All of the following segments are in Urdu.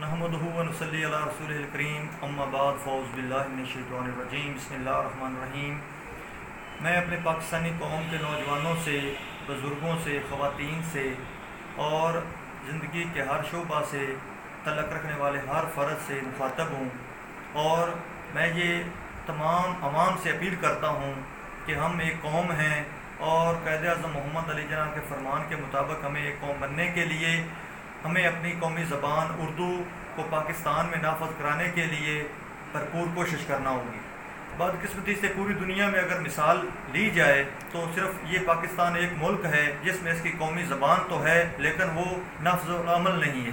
نحمدہ و نصلی علی رسول الکریم، اما بعد فوز باللہ من الشیطان الرجیم، بسم اللہ الرحمن الرحیم۔ میں اپنے پاکستانی قوم کے نوجوانوں سے، بزرگوں سے، خواتین سے اور زندگی کے ہر شعبہ سے تعلق رکھنے والے ہر فرد سے مخاطب ہوں اور میں یہ تمام عوام سے اپیل کرتا ہوں کہ ہم ایک قوم ہیں اور قید اعظم محمد علی جناح کے فرمان کے مطابق ہمیں ایک قوم بننے کے لیے ہمیں اپنی قومی زبان اردو کو پاکستان میں نافذ کرانے کے لیے بھرپور کوشش کرنا ہوگی۔ بدقسمتی سے پوری دنیا میں اگر مثال لی جائے تو صرف یہ پاکستان ایک ملک ہے جس میں اس کی قومی زبان تو ہے لیکن وہ نفظ العمل نہیں ہے۔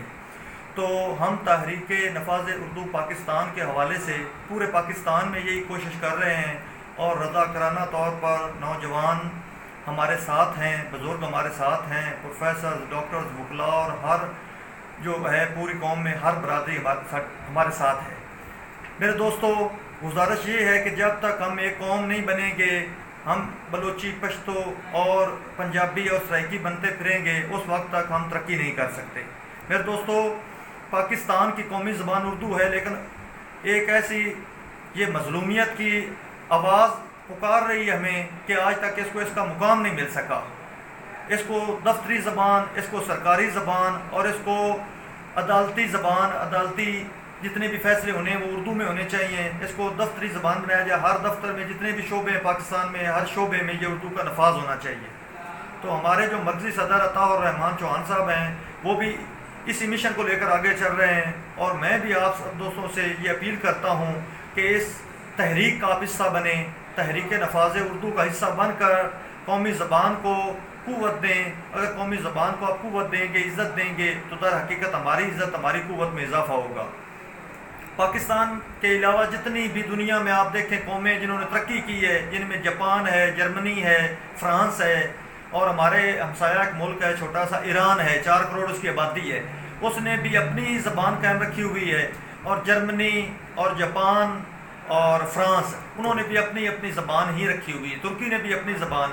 تو ہم تحریک نفاذ اردو پاکستان کے حوالے سے پورے پاکستان میں یہی کوشش کر رہے ہیں اور رضا کرانہ طور پر نوجوان ہمارے ساتھ ہیں، بزرگ ہمارے ساتھ ہیں پروفیسر ڈاکٹرز وکلا اور ہر جو ہے پوری قوم میں ہر برادری ہمارے ساتھ ہے۔ میرے دوستو، گزارش یہ ہے کہ جب تک ہم ایک قوم نہیں بنیں گے، ہم بلوچی، پشتو اور پنجابی اور سرائکی بنتے پھریں گے، اس وقت تک ہم ترقی نہیں کر سکتے۔ میرے دوستو، پاکستان کی قومی زبان اردو ہے، لیکن ایک ایسی یہ مظلومیت کی آواز پکار رہی ہے ہمیں کہ آج تک اس کو اس کا مقام نہیں مل سکا۔ اس کو دفتری زبان، اس کو سرکاری زبان اور اس کو عدالتی زبان، عدالتی جتنے بھی فیصلے ہونے وہ اردو میں ہونے چاہیے۔ اس کو دفتری زبان بنایا جائے۔ ہر دفتر میں جتنے بھی شعبے ہیں پاکستان میں، ہر شعبے میں یہ اردو کا نفاذ ہونا چاہیے۔ تو ہمارے جو مرضی صدر عطا اور رحمان چوہان صاحب ہیں، وہ بھی اسی مشن کو لے کر آگے چل رہے ہیں۔ اور میں بھی آپ سب دوستوں سے یہ اپیل کرتا ہوں کہ اس تحریک کا آپ حصہ بنیں۔ تحریک نفاذ اردو کا حصہ بن کر قومی زبان کو قوت دیں۔ اگر قومی زبان کو آپ قوت دیں گے، عزت دیں گے، تو در حقیقت ہماری عزت، ہماری قوت میں اضافہ ہوگا۔ پاکستان کے علاوہ جتنی بھی دنیا میں آپ دیکھیں قومیں جنہوں نے ترقی کی ہے، جن میں جاپان ہے، جرمنی ہے، فرانس ہے، اور ہمارے ہمسایہ ایک ملک ہے، چھوٹا سا ایران ہے، چار کروڑ اس کی آبادی ہے۔ اس نے بھی اپنی زبان قائم رکھی ہوئی ہے۔ اور جرمنی اور جاپان اور فرانس، انہوں نے بھی اپنی اپنی زبان ہی رکھی ہوئی ہے۔ ترکی نے بھی اپنی زبان،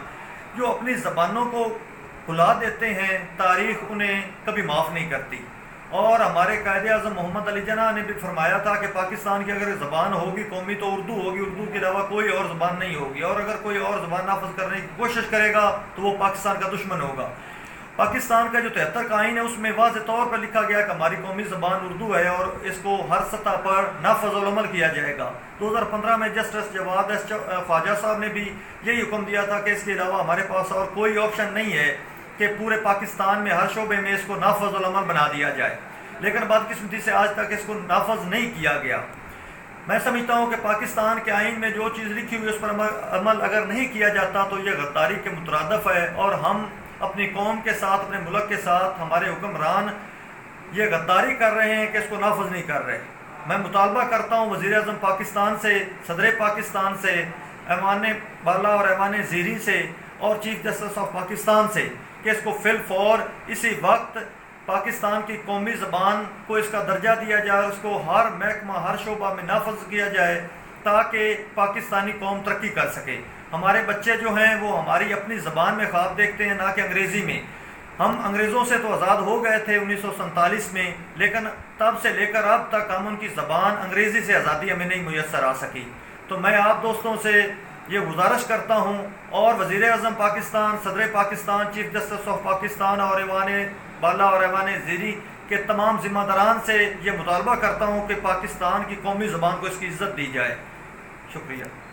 جو اپنی زبانوں کو بھلا دیتے ہیں، تاریخ انہیں کبھی معاف نہیں کرتی۔ اور ہمارے قائد اعظم محمد علی جناح نے بھی فرمایا تھا کہ پاکستان کی اگر زبان ہوگی قومی تو اردو ہوگی، اردو کے علاوہ کوئی اور زبان نہیں ہوگی۔ اور اگر کوئی اور زبان نافذ کرنے کی کوشش کرے گا تو وہ پاکستان کا دشمن ہوگا۔ پاکستان کا جو تہتر کا آئین ہے، اس میں واضح طور پر لکھا گیا کہ ہماری قومی زبان اردو ہے اور اس کو ہر سطح پر نافذ العمل کیا جائے گا۔ دو ہزار پندرہ میں جسٹس جواد ایس خواجہ صاحب نے بھی یہی حکم دیا تھا کہ اس کے علاوہ ہمارے پاس اور کوئی آپشن نہیں ہے کہ پورے پاکستان میں ہر شعبے میں اس کو نافذ العمل بنا دیا جائے۔ لیکن بدقسمتی سے آج تک اس کو نافذ نہیں کیا گیا۔ میں سمجھتا ہوں کہ پاکستان کے آئین میں جو چیز لکھی ہوئی اس پر عمل اگر نہیں کیا جاتا تو یہ غداری کے مترادف ہے اور ہم اپنی قوم کے ساتھ، اپنے ملک کے ساتھ ہمارے حکمران یہ غداری کر رہے ہیں کہ اس کو نافذ نہیں کر رہے۔ میں مطالبہ کرتا ہوں وزیر اعظم پاکستان سے، صدر پاکستان سے ایوان بالا اور ایوان زیری سے اور چیف جسٹس آف پاکستان سے کہ اس کو فل فور، اسی وقت پاکستان کی قومی زبان کو اس کا درجہ دیا جائے، اس کو ہر محکمہ، ہر شعبہ میں نافذ کیا جائے۔ تاکہ پاکستانی قوم ترقی کر سکے۔ ہمارے بچے جو ہیں، وہ ہماری اپنی زبان میں خواب دیکھتے ہیں، نہ کہ انگریزی میں۔ ہم انگریزوں سے تو آزاد ہو گئے تھے انیس سو سنتالیس میں، لیکن تب سے لے کر اب تک ہم ان کی زبان انگریزی سے آزادی ہمیں نہیں میسر آ سکی۔ تو میں آپ دوستوں سے یہ گزارش کرتا ہوں، اور وزیر اعظم پاکستان، صدر Pakistan, chief justice of Pakistan اور ایوان بالا اور ایوان زیری کے تمام ذمہ داران سے یہ مطالبہ کرتا ہوں کہ پاکستان کی قومی زبان کو اس کی عزت دی جائے۔ 就可以了。